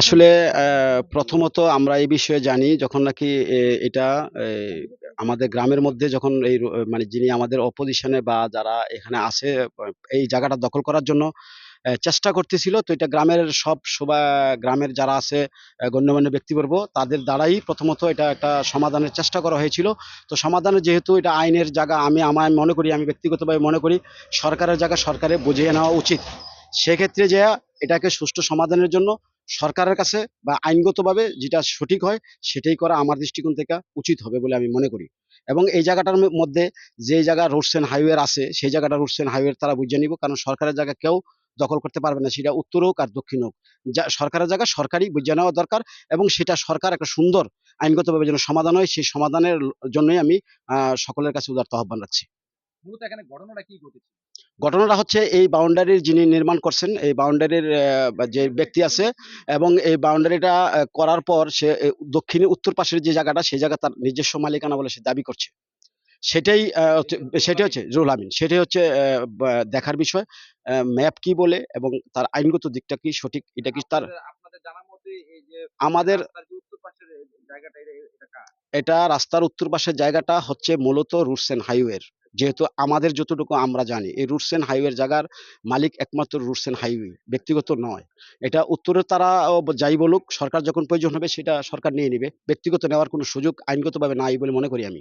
আসলে প্রথমত আমরা এই বিষয়ে জানি যখন নাকি এটা আমাদের গ্রামের মধ্যে যখন এই মানে যিনি আমাদের অপোজিশনে বা যারা এখানে আছে, এই জায়গাটা দখল করার জন্য চেষ্টা করতেছিল, তো এটা গ্রামের সব সবাই গ্রামের যারা আছে গণ্যমান্য ব্যক্তিবর্গ, তাদের দ্বারাই প্রথমত এটা একটা সমাধানের চেষ্টা করা হয়েছিল। তো সমাধানের যেহেতু এটা আইনের জায়গা, আমি আমার, মনে করি, আমি ব্যক্তিগতভাবে মনে করি, সরকারের জায়গা সরকারে বুঝিয়ে নেওয়া উচিত। সেক্ষেত্রে যে এটাকে সুষ্ঠু সমাধানের জন্য সরকারের কাছে বা আইনগতভাবে যেটা সঠিক হয়, সেটাই করা আমার দৃষ্টিকোণ থেকে উচিত হবে বলে আমি মনে করি। এবং এই জায়গাটার মধ্যে যে জায়গা রোডস এন্ড হাইওয়ে আছে, সেই জায়গাটা রোডস এন্ড হাইওয়ে তারা বুঝে নিব। কারণ সরকারের জায়গা কেউ দখল করতে পারবে না, সেটা উত্তর হোক আর দক্ষিণ হোক। যা, সরকারের জায়গা সরকারই বুঝে নেওয়া দরকার এবং সেটা সরকার একটা সুন্দর আইনগতভাবে যেন সমাধান হয়, সেই সমাধানের জন্যই আমি সকলের কাছে উদারত আহ্বান রাখছি। মূলত এখানে ঘটনাটা কি ঘটেছে? ঘটনাটা হচ্ছে এই বাউন্ডারির যিনি নির্মাণ করছেন এই বাউন্ডারির যে ব্যক্তি আছে এবং এই বাউন্ডারিটা করার পর সে দক্ষিণে উত্তর পাশের যে জায়গাটা সেই জায়গা তার নিজস্ব মালিকানা বলে সে দাবি করছে। সেটাই সেটাই হচ্ছে রুল আমিন। সেটাই হচ্ছে দেখার বিষয় ম্যাপ কি বলে এবং তার আইনগত দিকটা কি সঠিক এটা কি তার আমাদের এটা রাস্তার উত্তর পাশের জায়গাটা হচ্ছে মূলত রুটস এন্ড হাইওয়ের। যেহেতু আমাদের যতটুকু আমরা জানি, এই রুটস অ্যান্ড হাইওয়ের জায়গার মালিক একমাত্র রুটস অ্যান্ড হাইওয়ে, ব্যক্তিগত নয়। এটা উত্তরে তারা যাই বলুক, সরকার যখন প্রয়োজন হবে সেটা সরকার নিয়ে নেবে। ব্যক্তিগত নেওয়ার কোনো সুযোগ আইনগতভাবে নাই বলে মনে করি আমি।